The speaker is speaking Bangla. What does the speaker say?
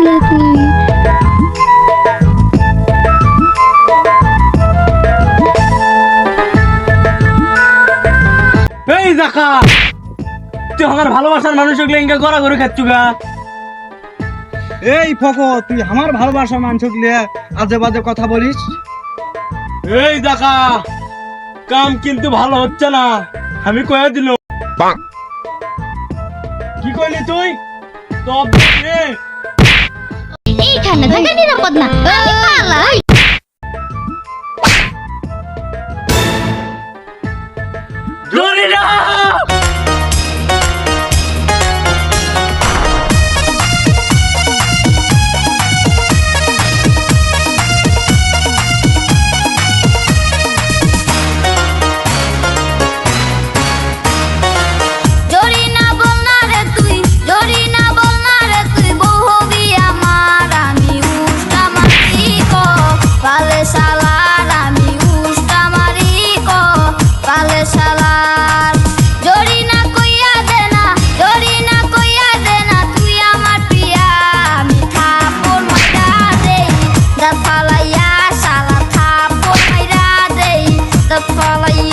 এই তুই আমার ভালোবাসার মানুষ ওগুলো ইঙ্গা করে খাচ্ছু গা। এই ফকো তুই আমার ভালোবাসা মানুষ আজে বাজে কথা বলিস? এই দেখা কাম কিন্তু ভালো হচ্ছে না আমি কয়ে দিল। কি কইলি তুই? থাকা নিরাপদ না। আমি পালাই। জরিনা জরি দাঁত ফালাইয়া শালা থাপড় মাইরা দেই দাঁত ফালাইয়া